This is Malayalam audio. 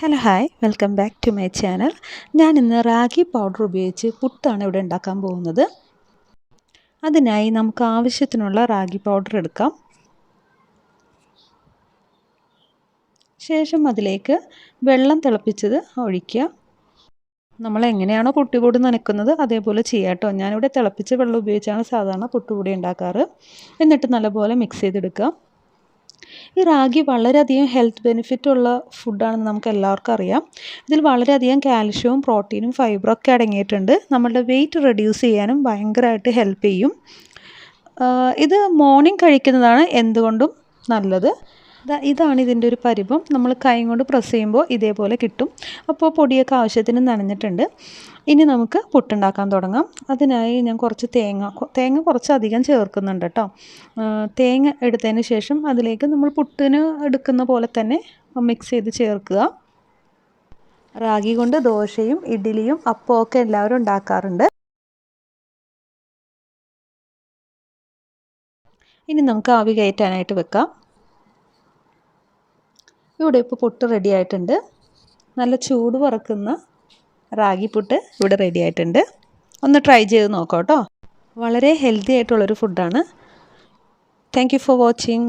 Hello hi welcome back to my channel ഞാൻ ഇന്ന് റാഗി പൗഡർ ഉപയോഗിച്ച് പുട്ടാണ് ഇവിടെ ഉണ്ടാക്കാൻ പോകുന്നത്. അതിനായി നമുക്ക് ആവശ്യത്തിനുള്ള റാഗി പൗഡർ എടുക്കാം. ശേഷം അതിലേക്ക് വെള്ളം തിളപ്പിച്ചത് ഒഴിക്കുക. നമ്മൾ എങ്ങനെയാണോ പുട്ടുപൊടി നനയ്ക്കുന്നത് അതേപോലെ ചെയ്യാം കേട്ടോ. ഞാനിവിടെ തിളപ്പിച്ച വെള്ളം ഉപയോഗിച്ചാണ് സാധാരണ പുട്ടുപൊടി ഉണ്ടാക്കാറ്. എന്നിട്ട് നല്ലപോലെ മിക്സ് ചെയ്തെടുക്കുക. ഈ റാഗി വളരെയധികം ഹെൽത്ത് ബെനിഫിറ്റ് ഉള്ള ഫുഡാണെന്ന് നമുക്ക് എല്ലാവർക്കും അറിയാം ഇതിൽ വളരെയധികം കാൽഷ്യവും പ്രോട്ടീനും ഫൈബറും ഒക്കെ അടങ്ങിയിട്ടുണ്ട്. നമ്മളുടെ വെയിറ്റ് റെഡ്യൂസ് ചെയ്യാനും ഭയങ്കരമായിട്ട് ഹെൽപ്പ് ചെയ്യും. ഇത് മോർണിംഗ് കഴിക്കുന്നതാണ് എന്തുകൊണ്ടും നല്ലത്. ഇതാണ് ഇതിന്റെ ഒരു പരിഭം. നമ്മൾ കൈ കൊണ്ട് പ്രസ് ചെയ്യുമ്പോൾ ഇതേപോലെ കിട്ടും. അപ്പോൾ പൊടിയൊക്കെ ആവശ്യത്തിന് നനഞ്ഞിട്ടുണ്ട്. ഇനി നമുക്ക് പുട്ടുണ്ടാക്കാൻ തുടങ്ങാം. അതിനായി ഞാൻ കുറച്ച് തേങ്ങ തേങ്ങ കുറച്ച് അധികം ചേർക്കുന്നുണ്ട് കേട്ടോ. തേങ്ങ എടുത്തതിന് ശേഷം അതിലേക്ക് നമ്മൾ പുട്ടിന് എടുക്കുന്ന പോലെ തന്നെ മിക്സ് ചെയ്ത് ചേർക്കുക. റാഗി കൊണ്ട് ദോശയും ഇഡ്ഡലിയും അപ്പവും ഒക്കെ എല്ലാവരും ഉണ്ടാക്കാറുണ്ട്. ഇനി നമുക്ക് ആവി കയറ്റാനായിട്ട് വെക്കാം. ഇവിടെ ഇപ്പോൾ പുട്ട് റെഡി ആയിട്ടുണ്ട്. നല്ല ചൂട് പറക്കുന്ന റാഗി പുട്ട് ഇവിടെ റെഡി ആയിട്ടുണ്ട്. ഒന്ന് ട്രൈ ചെയ്ത് നോക്കാം കേട്ടോ. വളരെ ഹെൽത്തി ആയിട്ടുള്ളൊരു ഫുഡാണ് താങ്ക് യു ഫോർ വാച്ചിങ്